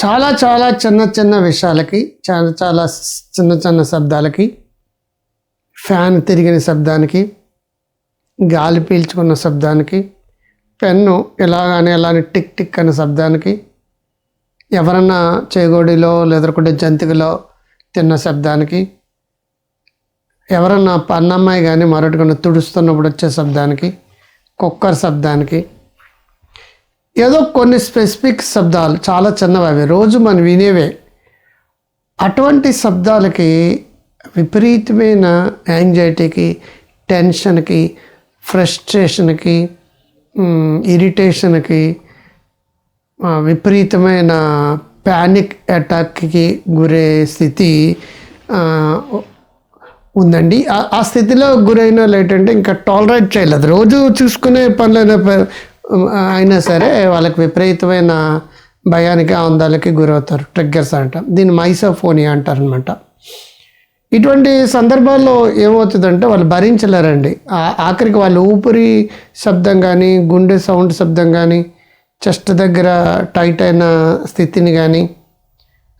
చాలా చాలా చిన్న చిన్న విషయాలకి చాలా చాలా చిన్న చిన్న శబ్దాలకి ఫ్యాన్ తిరిగిన శబ్దానికి గాలి పీల్చుకున్న శబ్దానికి పెన్ను ఎలాగానే ఇలానే టిక్ టిక్ అనే శబ్దానికి ఎవరన్నా చేగోడిలో లేదనుకుంటే జంతికలో తిన్న శబ్దానికి ఎవరన్నా పన్నమ్మాయి కానీ మరొకటి తుడుస్తున్నప్పుడు వచ్చే శబ్దానికి కుక్కర్ శబ్దానికి ఏదో కొన్ని స్పెసిఫిక్ శబ్దాలు చాలా చిన్నవి అవి. రోజు మనం వినేవే. అటువంటి శబ్దాలకి విపరీతమైన యాంగ్జైటీకి టెన్షన్కి ఫ్రస్ట్రేషన్కి ఇరిటేషన్కి విపరీతమైన ప్యానిక్ అటాక్కి గురే స్థితి ఉందండి. ఆ- స్థితిలో గురైన వాళ్ళు ఏంటంటే ఇంకా టాలరేట్ చేయలేదు. రోజు చూసుకునే పనులైన ప- అయినా సరే వాళ్ళకి విపరీతమైన భయానికి ఆందోళనకి గురవుతారు. ట్రిగ్గర్స్ అంట. దీన్ని మైసోఫోనియా అంటారనమాట. ఇటువంటి సందర్భాల్లో ఏమవుతుందంటే వాళ్ళు భరించలేరండి. ఆఖరికి వాళ్ళు ఊపిరి శబ్దం కానీ గుండె సౌండ్ శబ్దం కానీ చెస్ట్ దగ్గర టైట్ అయిన స్థితిని కానీ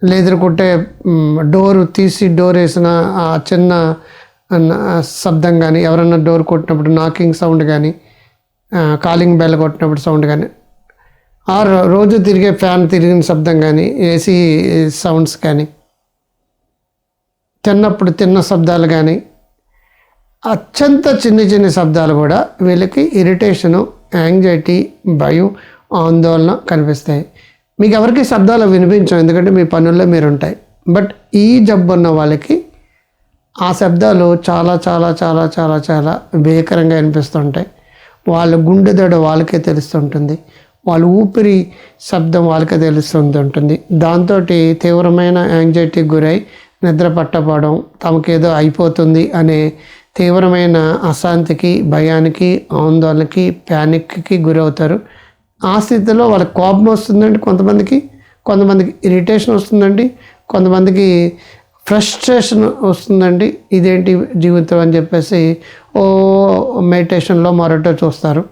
లేదనుకుంటే డోర్ తీసి డోర్ వేసిన ఆ చిన్న శబ్దం కానీ ఎవరన్నా డోర్ కొట్టినప్పుడు నాకింగ్ సౌండ్ కానీ కాలింగ్ బెల్ కొట్టినప్పుడు సౌండ్ కానీ ఆ రోజు తిరిగే ఫ్యాన్ తిరిగిన శబ్దం కానీ ఏసీ సౌండ్స్ కానీ తిన్నప్పుడు తిన్న శబ్దాలు కానీ అత్యంత చిన్న చిన్న శబ్దాలు కూడా వీళ్ళకి ఇరిటేషను యాంగ్జైటీ భయం ఆందోళన కనిపిస్తాయి. మీకు ఎవరికి శబ్దాలు వినిపించం ఎందుకంటే మీ పనుల్లో మీరు ఉంటాయి. బట్ ఈ జబ్బు ఉన్న వాళ్ళకి ఆ శబ్దాలు చాలా చాలా చాలా చాలా చాలా భీకరంగా వినిపిస్తుంటాయి. వాళ్ళ గుండె దడ వాళ్ళకే తెలుస్తుంటుంది. వాళ్ళ ఊపిరి శబ్దం వాళ్ళకే తెలుస్తుంటుంది దాంతో తీవ్రమైన యాంగ్జైటీకి గురై నిద్ర పట్టపోవడం తమకేదో అయిపోతుంది అనే తీవ్రమైన అశాంతికి భయానికి ఆందోళనకి ప్యానిక్కి గురవుతారు. ఆ స్థితిలో వాళ్ళకి కోపం వస్తుందండి కొంతమందికి కొంతమందికి ఇరిటేషన్ వస్తుందండి కొంతమందికి ఫ్రస్ట్రేషన్ వస్తుందండి. ఇదేంటి జీవితం అని చెప్పేసి ఓ మెడిటేషన్లో మరొకటో చూస్తారు.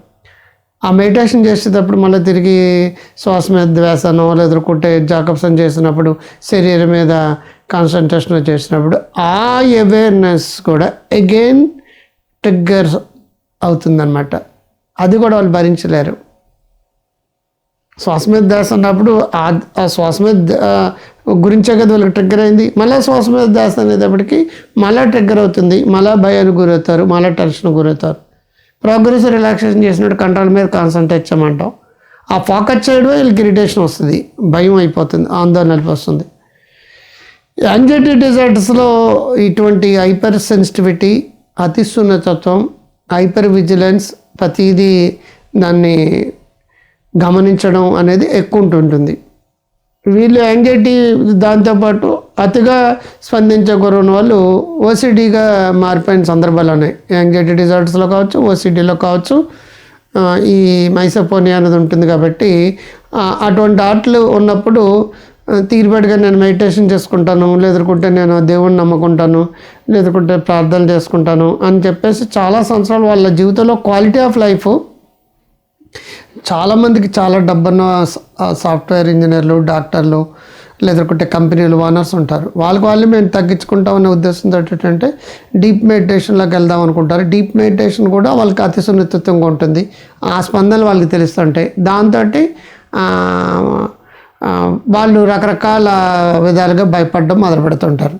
ఆ మెడిటేషన్ చేసేటప్పుడు మళ్ళీ తిరిగి శ్వాస మీద ధ్యాసనో లేదుకుంటే జాకబ్సన్ చేసినప్పుడు శరీరం మీద కాన్సన్ట్రేషన్ చేసినప్పుడు ఆ అవేర్నెస్ కూడా అగైన్ ట్రిగ్గర్ అవుతుందన్నమాట. అది కూడా వాళ్ళు భరించలేరు. శ్వాస మీద ధ్యాస అన్నప్పుడు ఆ ఆ శ్వాస మీద గురించే కదా వాళ్ళకి ట్రిగ్గర్ అయింది. మళ్ళీ శ్వాస మీద ధ్యాస అనేటప్పటికి మళ్ళీ ట్రిగ్గర్ అవుతుంది. మళ్ళీ భయానికి గురవుతారు. మళ్ళీ టెన్షన్ గురవుతారు. ప్రోగ్రెస్ రిలాక్సేషన్ చేసినట్టు కంట్రోల్ మీద కాన్సన్ట్రేట్ చేయమంటాం. ఆ ఫోకస్ చేయడమే వీళ్ళకి ఇరిటేషన్ వస్తుంది. భయం అయిపోతుంది. ఆందోళన వస్తుంది యాంగ్జైటీ డిజార్డర్స్లో ఇటువంటి హైపర్ సెన్సిటివిటీ అతి సున్నతత్వం హైపర్ విజిలెన్స్ ప్రతిదీ దాన్ని గమనించడం అనేది ఎక్కువ ఉంటుంటుంది. వీళ్ళు యాంగ్జైటీ దాంతోపాటు అతిగా స్పందించే వాళ్ళు ఓసిడీగా మారిపోయిన సందర్భాలు ఉన్నాయి యాంగ్జైటీ డిజార్డర్స్లో కావచ్చు ఓసిడీలో కావచ్చు ఈ మైసోపోనియా అనేది ఉంటుంది కాబట్టి అటువంటి ఆటలు ఉన్నప్పుడు తీరుబడిగా నేను మెడిటేషన్ చేసుకుంటాను లేదుకుంటే నేను దేవుణ్ణి నమ్ముకుంటాను లేదుకుంటే ప్రార్థన చేసుకుంటాను అని చెప్పేసి చాలా సంవత్సరాలు వాళ్ళ జీవితంలో క్వాలిటీ ఆఫ్ లైఫ్ చాలామందికి చాలా డబ్బున్న సాఫ్ట్వేర్ ఇంజనీర్లు డాక్టర్లు లేదంటే కంపెనీలు ఓనర్స్ ఉంటారు. వాళ్ళకి వాళ్ళు మేము తగ్గించుకుంటామనే ఉద్దేశంతో ఏంటంటే డీప్ మెడిటేషన్లోకి వెళ్దాం అనుకుంటారు. డీప్ మెడిటేషన్ కూడా వాళ్ళకి అతి సున్నితత్వంగా ఉంటుంది. ఆ స్పందనలు వాళ్ళకి తెలుస్తుంటాయి. దాంతో వాళ్ళు రకరకాల విధాలుగా భయపడడం మొదలు పెడుతుంటారు.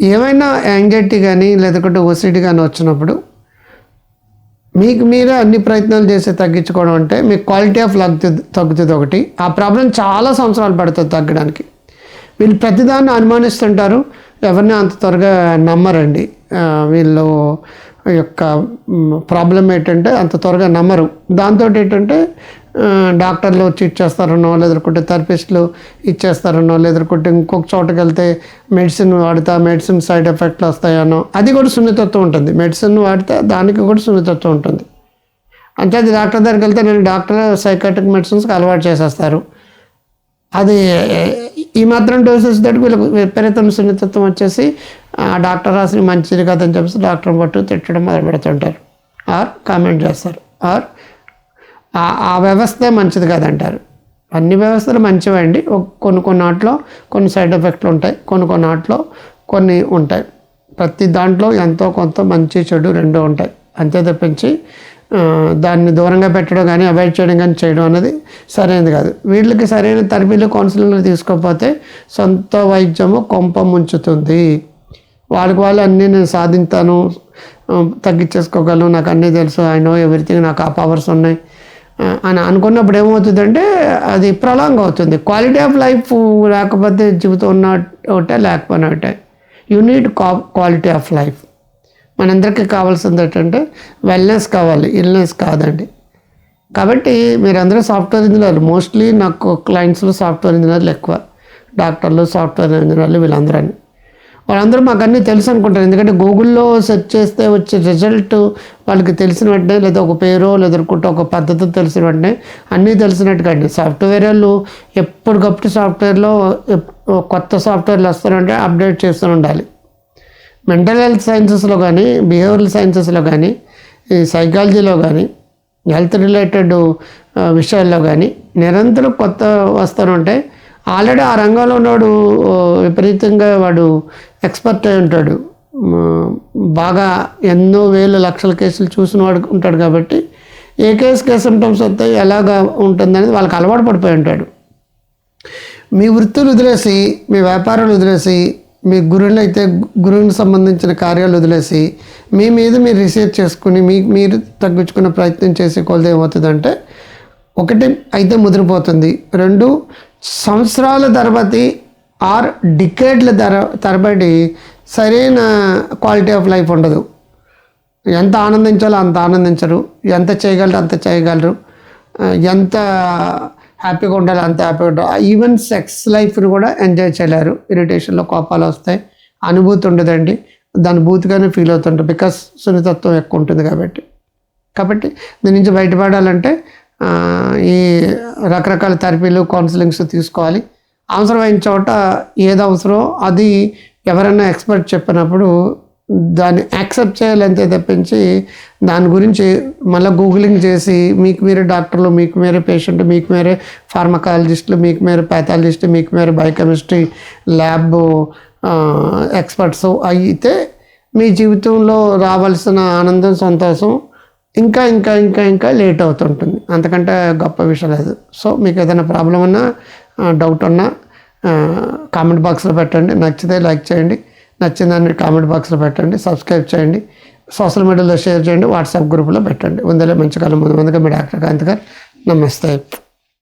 ఏమైనా యాంగ్జైటీ కానీ లేదంటే ఒసిటీ కానీ వచ్చినప్పుడు మీకు మీరే అన్ని ప్రయత్నాలు చేసి తగ్గించుకోవడం అంటే మీకు క్వాలిటీ ఆఫ్ లైఫ్ తగ్గుతుంది ఒకటి. ఆ ప్రాబ్లం చాలా సంవత్సరాలు పడుతుంది తగ్గడానికి. వీళ్ళు ప్రతిదాన్ని అనుమానిస్తుంటారు. ఎవరిని అంత త్వరగా నమ్మరండి. వీళ్ళు యొక్క ప్రాబ్లం ఏంటంటే అంత త్వరగా నమ్మరు. దాంతో ఏంటంటే డాక్టర్లు వచ్చి ఇచ్చేస్తారనో లేదనుకుంటే థెరపిస్టులు ఇచ్చేస్తారనో లేదనుకుంటే ఇంకొక చోటకి వెళ్తే మెడిసిన్ వాడితే ఆ మెడిసిన్ సైడ్ ఎఫెక్ట్లు వస్తాయనో అది కూడా సున్నితత్వం ఉంటుంది. మెడిసిన్ వాడితే దానికి కూడా సున్నితత్వం ఉంటుంది. అంటే అది డాక్టర్ దగ్గరికి వెళ్తే నేను డాక్టర్ సైకాట్రిక్ మెడిసిన్స్కి అలవాటు చేసేస్తారు. అది ఈ మాత్రం డోసెస్ తోటి వీళ్ళకి విపరీతం సున్నితత్వం వచ్చేసి ఆ డాక్టర్ రాసిన మంచిది కాదని చెప్పేసి డాక్టర్ పట్టు తిట్టడం మొదలు పెడుతుంటారు ఆర్ కామెంట్ చేస్తారు. ఆర్ ఆ- వ్యవస్థే మంచిది కాదంటారు. అన్ని వ్యవస్థలు మంచివండి. కొన్ని కొన్ని వాటిలో కొన్ని సైడ్ ఎఫెక్ట్లు ఉంటాయి కొన్ని కొన్ని వాటిలో కొన్ని ఉంటాయి. ప్రతి దాంట్లో ఎంతో కొంత మంచి చెడు రెండు ఉంటాయి. అంతే తప్పించి దాన్ని దూరంగా పెట్టడం కానీ అవాయిడ్ చేయడం కానీ చేయడం అనేది సరైనది కాదు. వీళ్ళకి సరైన తరబీలు కౌన్సిలింగ్లు తీసుకోకపోతే సొంత వైద్యము కొంప ముంచుతుంది. వాళ్ళకి వాళ్ళు అన్నీ నేను సాధించాను తగ్గించేసుకోగలను నాకు అన్నీ తెలుసు ఐ నో ఎవ్రీథింగ్ నాకు ఆ పవర్స్ ఉన్నాయి. అని అనుకున్నప్పుడు ఏమవుతుందంటే అది ప్రొలాంగ్ అవుతుంది. క్వాలిటీ ఆఫ్ లైఫ్ లేకపోతే జీవితం ఉన్న ఒకటే లేకపోయినా ఒకటే you need quality of life మనందరికీ కావాల్సింది ఏంటంటే వెల్నెస్ కావాలి ఇల్నెస్ కాదండి. కాబట్టి మీరందరూ సాఫ్ట్వేర్ ఇంజనీర్లు మోస్ట్లీ నాకు క్లయింట్స్లో సాఫ్ట్వేర్ ఇంజనీర్లు ఎక్కువ. డాక్టర్లు సాఫ్ట్వేర్ ఇంజనీర్లు వీళ్ళందరూ అని వాళ్ళందరూ మాకు అన్నీ తెలుసు అనుకుంటారు. ఎందుకంటే గూగుల్లో సెర్చ్ చేస్తే వచ్చే రిజల్ట్ వాళ్ళకి తెలిసిన వెంటనే లేదా ఒక పేరో లేదనుకుంటే ఒక పద్ధతి తెలిసిన వెంటనే అన్నీ తెలిసినట్టు అండి. సాఫ్ట్వేర్ వాళ్ళు ఎప్పటికప్పుడు సాఫ్ట్వేర్లో ఎప్- కొత్త సాఫ్ట్వేర్లు వస్తారంటే అప్డేట్ చేస్తూ ఉండాలి. మెంటల్ హెల్త్ సైన్సెస్లో కానీ బిహేవియరల్ సైన్సెస్లో కానీ ఈ సైకాలజీలో కానీ హెల్త్ రిలేటెడ్ విషయాల్లో కానీ నిరంతరం కొత్త వస్తూనే ఉంటాయి ఆల్రెడీ ఆ రంగంలో ఉన్నవాడు విపరీతంగా వాడు ఎక్స్పర్ట్ అయి ఉంటాడు. బాగా ఎన్నో వేల లక్షల కేసులు చూసిన వాడు ఉంటాడు కాబట్టి ఏ కేసు సిమ్టమ్స్ వస్తాయి ఎలాగా ఉంటుందనేది వాళ్ళకి అలవాటు పడిపోయి ఉంటాడు. మీ వృత్తులు వదిలేసి మీ వ్యాపారాలు వదిలేసి మీ గురువులు అయితే గురువుని సంబంధించిన కార్యాలు వదిలేసి మీ మీద మీరు రీసెర్చ్ చేసుకుని మీకు మీరు తగ్గించుకునే ప్రయత్నం చేసే కొలది ఏమవుతుందంటే ఒకటి అయితే ముదిరిపోతుంది. రెండు సంవత్సరాల తరబడి ఆర్ డికేడ్ల తర తరబడి సరైన క్వాలిటీ ఆఫ్ లైఫ్ ఉండదు. ఎంత ఆనందించాలో అంత ఆనందించరు. ఎంత చేయగలరు అంత చేయగలరు. ఎంత హ్యాపీగా ఉండాలో అంత హ్యాపీగా ఉండాలి ఈవెన్ సెక్స్ లైఫ్ని కూడా ఎంజాయ్ చేయలేరు. ఇరిటేషన్లో కోపాలు వస్తాయి. అనుభూతి ఉండదండి. దాని బూతిగానే ఫీల్ అవుతుంటారు. బికాస్ సున్నితత్వం ఎక్కువ ఉంటుంది కాబట్టి. కాబట్టి దీని నుంచి బయటపడాలంటే ఈ రకరకాల థెరపీలు కౌన్సిలింగ్స్ తీసుకోవాలి. అవసరమైన చోట ఏది అవసరం అది ఎవరైనా ఎక్స్పర్ట్ చెప్పినప్పుడు దాన్ని యాక్సెప్ట్ చేయాలంతే తప్పించి దాని గురించి మళ్ళీ గూగులింగ్ చేసి మీకు మీరే డాక్టర్లు మీకు మీరే పేషెంట్ మీకు మీరే ఫార్మకాలజిస్టులు మీకు మీరే ప్యాథాలజిస్ట్ మీకు మీరే బయోకెమిస్ట్రీ ల్యాబ్ ఎక్స్పర్ట్స్ అయితే మీ జీవితంలో రావాల్సిన ఆనందం సంతోషం ఇంకా ఇంకా ఇంకా ఇంకా లేట్ అవుతుంటుంది. అంతకంటే గొప్ప విషయం లేదు. సో మీకు ఏదైనా ప్రాబ్లం ఉన్నా డౌట్ ఉన్నా కామెంట్ బాక్స్లో పెట్టండి. నచ్చితే లైక్ చేయండి. నచ్చిందని కామెంట్ బాక్స్లో పెట్టండి. సబ్స్క్రైబ్ చేయండి. సోషల్ మీడియాలో షేర్ చేయండి. వాట్సాప్ గ్రూప్లో పెట్టండి. ఉందలే మంచి కాలం ముందు ముందుగా మీ డాక్టర్ కాంత్ గారు నమస్తే.